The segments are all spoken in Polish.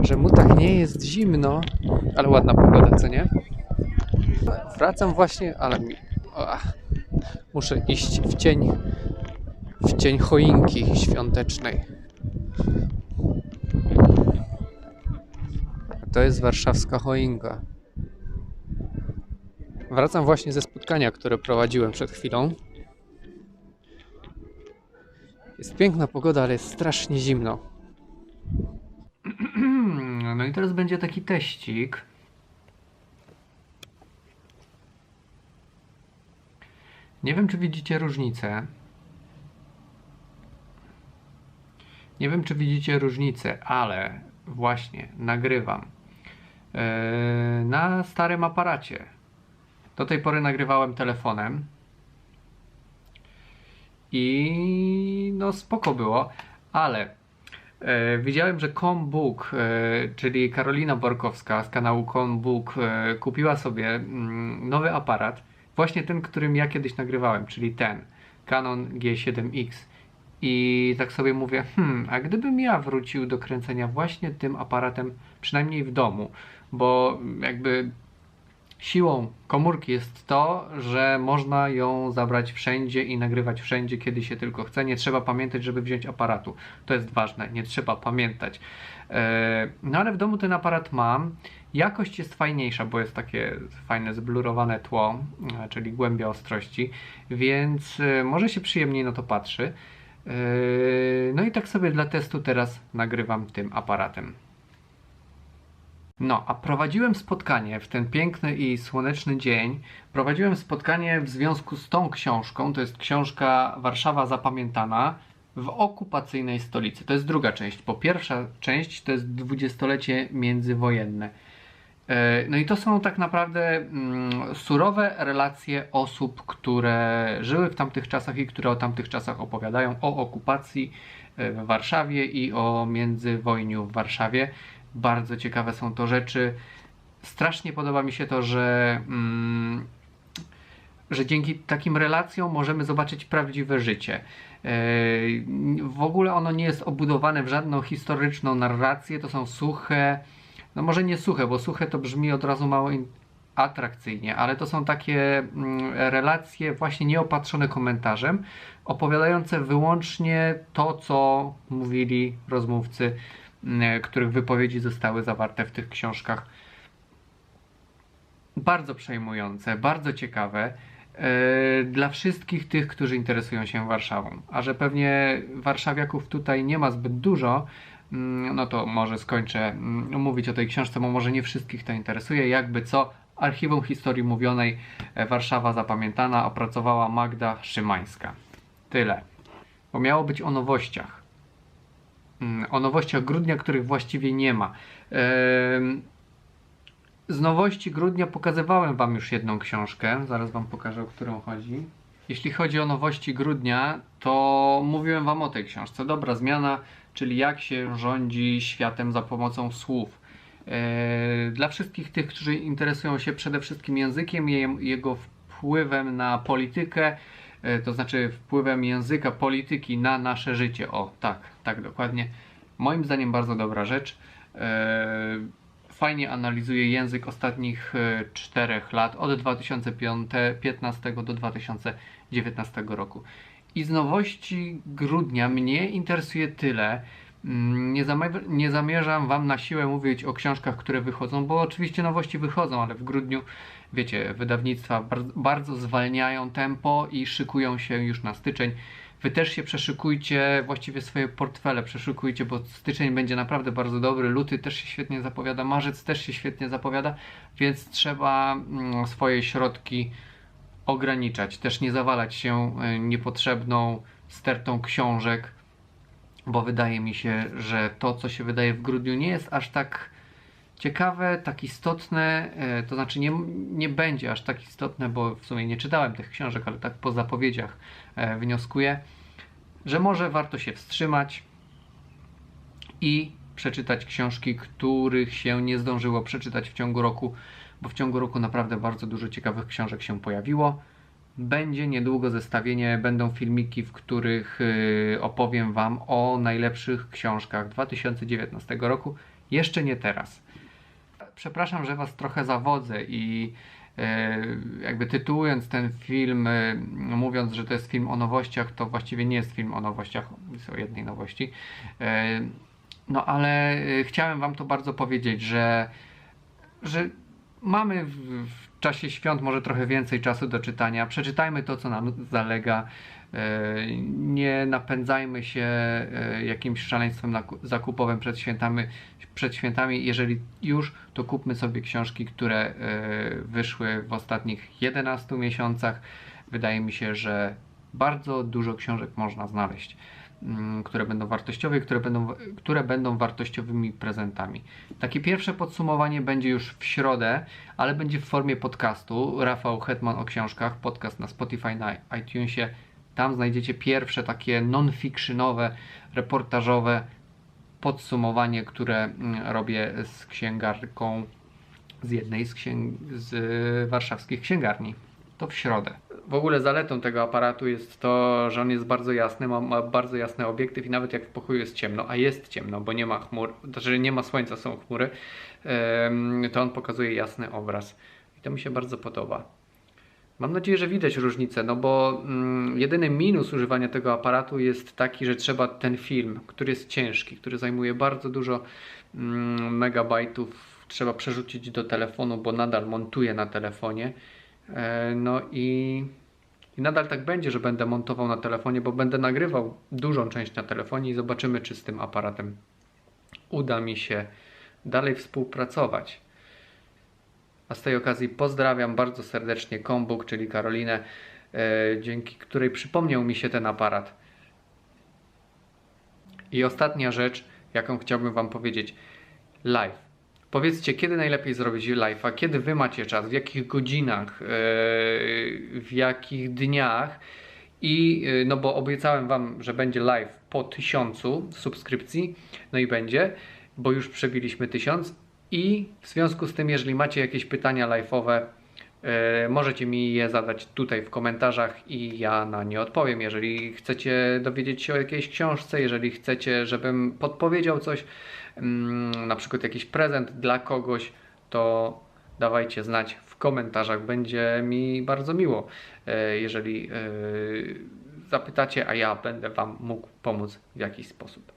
że mu tak nie jest zimno, ale ładna pogoda, co nie? Wracam właśnie, ale mi... ach, muszę iść w cień, w cień choinki świątecznej. To jest warszawska choinka. Wracam właśnie ze spotkania, które prowadziłem przed chwilą. Jest piękna pogoda, ale jest strasznie zimno. Teraz będzie taki teścik. Nie wiem, czy widzicie różnicę. Nie wiem, czy widzicie różnicę, ale właśnie nagrywam yy, na starym aparacie. Do tej pory nagrywałem telefonem. I no spoko było, ale widziałem, że Combook, e, czyli Karolina Borkowska z kanału Combook e, kupiła sobie mm, nowy aparat, właśnie ten, którym ja kiedyś nagrywałem, czyli ten, Canon G7X. I tak sobie mówię, hmm, a gdybym ja wrócił do kręcenia właśnie tym aparatem, przynajmniej w domu, bo jakby siłą komórki jest to, że można ją zabrać wszędzie i nagrywać wszędzie, kiedy się tylko chce. Nie trzeba pamiętać, żeby wziąć aparatu. To jest ważne, nie trzeba pamiętać. E, No ale w domu ten aparat mam. Jakość jest fajniejsza, bo jest takie fajne zblurowane tło, e, czyli głębia ostrości, więc e, może się przyjemniej na to patrzy. No i tak sobie dla testu teraz nagrywam tym aparatem. No, a prowadziłem spotkanie w ten piękny i słoneczny dzień. Prowadziłem spotkanie w związku z tą książką. To jest książka Warszawa Zapamiętana w okupacyjnej stolicy. To jest druga część, bo pierwsza część to jest dwudziestolecie międzywojenne. E, No i to są tak naprawdę mm, surowe relacje osób, które żyły w tamtych czasach i które o tamtych czasach opowiadają o okupacji e, w Warszawie i o międzywojniu w Warszawie. Bardzo ciekawe są to rzeczy. Strasznie podoba mi się to, że, mm, że dzięki takim relacjom możemy zobaczyć prawdziwe życie. E, W ogóle ono nie jest obudowane w żadną historyczną narrację, to są suche, no może nie suche, bo suche to brzmi od razu mało atrakcyjnie, ale to są takie mm, relacje właśnie nieopatrzone komentarzem, opowiadające wyłącznie to, co mówili rozmówcy, których wypowiedzi zostały zawarte w tych książkach. Bardzo przejmujące, bardzo ciekawe e, dla wszystkich tych, którzy interesują się Warszawą. A że pewnie warszawiaków tutaj nie ma zbyt dużo, mm, no to może skończę mm, mówić o tej książce, bo może nie wszystkich to interesuje. Jakby co, Archiwum Historii Mówionej e, Warszawa Zapamiętana opracowała Magda Szymańska. Tyle. Bo miało być o nowościach. Mm, O nowościach grudnia, których właściwie nie ma. Z nowości grudnia pokazywałem Wam już jedną książkę. Zaraz Wam pokażę, o którą chodzi. Jeśli chodzi o nowości grudnia, to mówiłem Wam o tej książce. Dobra zmiana, czyli jak się rządzi światem za pomocą słów. Dla wszystkich tych, którzy interesują się przede wszystkim językiem, je- jego wpływem na politykę, to znaczy wpływem języka, polityki na nasze życie. O, tak, tak dokładnie. Moim zdaniem bardzo dobra rzecz. E, Fajnie analizuje język ostatnich e, czterech lat, od 2015 do 2019 roku. I z nowości grudnia mnie interesuje tyle. Mm, Nie, zamia- nie zamierzam Wam na siłę mówić o książkach, które wychodzą, bo oczywiście nowości wychodzą, ale w grudniu, wiecie, wydawnictwa bar- bardzo zwalniają tempo i szykują się już na styczeń. Wy też się przeszykujcie, właściwie swoje portfele przeszykujcie, bo styczeń będzie naprawdę bardzo dobry, luty też się świetnie zapowiada, marzec też się świetnie zapowiada, więc trzeba mm, swoje środki ograniczać, też nie zawalać się e, niepotrzebną stertą książek, bo wydaje mi się, że to, co się wydaje w grudniu, nie jest aż tak ciekawe, tak istotne, e, to znaczy nie, nie będzie aż tak istotne, bo w sumie nie czytałem tych książek, ale tak po zapowiedziach e, wnioskuję, że może warto się wstrzymać i przeczytać książki, których się nie zdążyło przeczytać w ciągu roku, bo w ciągu roku naprawdę bardzo dużo ciekawych książek się pojawiło. Będzie niedługo zestawienie, będą filmiki, w których y, opowiem Wam o najlepszych książkach 2019 roku. Jeszcze nie teraz. Przepraszam, że Was trochę zawodzę i e, jakby tytułując ten film, e, mówiąc, że to jest film o nowościach, to właściwie nie jest film o nowościach, jest o jednej nowości. No ale chciałem Wam to bardzo powiedzieć, że, że mamy w czasie świąt może trochę więcej czasu do czytania. Przeczytajmy to, co nam zalega. E, Nie napędzajmy się e, jakimś szaleństwem zakupowym przed świętami, przed świętami. Jeżeli już, to kupmy sobie książki, które e, wyszły w ostatnich 11 miesiącach. Wydaje mi się, że bardzo dużo książek można znaleźć, które będą wartościowe, i które będą, które będą wartościowymi prezentami. Takie pierwsze podsumowanie będzie już w środę, ale będzie w formie podcastu. Rafał Hetman o książkach, podcast na Spotify, na iTunesie. Tam znajdziecie pierwsze takie non-fictionowe, reportażowe podsumowanie, które mm, robię z księgarką z jednej z, księg- z warszawskich księgarni. To w środę. W ogóle zaletą tego aparatu jest to, że on jest bardzo jasny, ma, ma bardzo jasny obiektyw i nawet jak w pokoju jest ciemno, a jest ciemno, bo nie ma chmur, znaczy nie ma słońca, są chmury, to on pokazuje jasny obraz. I to mi się bardzo podoba. Mam nadzieję, że widać różnicę, no bo mm, jedyny minus używania tego aparatu jest taki, że trzeba ten film, który jest ciężki, który zajmuje bardzo dużo mm, megabajtów, trzeba przerzucić do telefonu, bo nadal montuję na telefonie. E, no i, i nadal tak będzie, że będę montował na telefonie, bo będę nagrywał dużą część na telefonie i zobaczymy, czy z tym aparatem uda mi się dalej współpracować. A z tej okazji pozdrawiam bardzo serdecznie Kombuk, czyli Karolinę, e, dzięki której przypomniał mi się ten aparat. I ostatnia rzecz, jaką chciałbym Wam powiedzieć. Live. Powiedzcie, kiedy najlepiej zrobić live'a, kiedy Wy macie czas, w jakich godzinach, e, w jakich dniach. I e, no bo obiecałem Wam, że będzie live po tysiącu subskrypcji, no i będzie, bo już przebiliśmy tysiąc. I w związku z tym, jeżeli macie jakieś pytania live'owe, e, możecie mi je zadać tutaj w komentarzach i ja na nie odpowiem. Jeżeli chcecie dowiedzieć się o jakiejś książce, jeżeli chcecie, żebym podpowiedział coś, na przykład jakiś prezent dla kogoś, to dawajcie znać w komentarzach. Będzie mi bardzo miło, e, jeżeli e, zapytacie, a ja będę Wam mógł pomóc w jakiś sposób.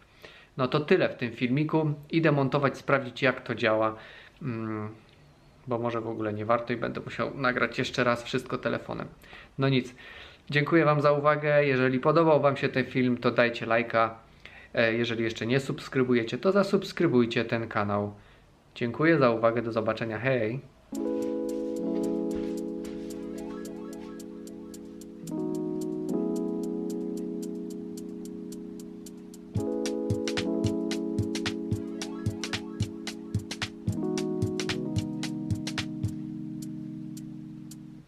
No to tyle w tym filmiku. Idę montować, sprawdzić jak to działa. Mm, bo może w ogóle nie warto i będę musiał nagrać jeszcze raz wszystko telefonem. No nic. Dziękuję Wam za uwagę. Jeżeli podobał Wam się ten film, to dajcie lajka. E, Jeżeli jeszcze nie subskrybujecie, to zasubskrybujcie ten kanał. Dziękuję za uwagę. Do zobaczenia. Hej!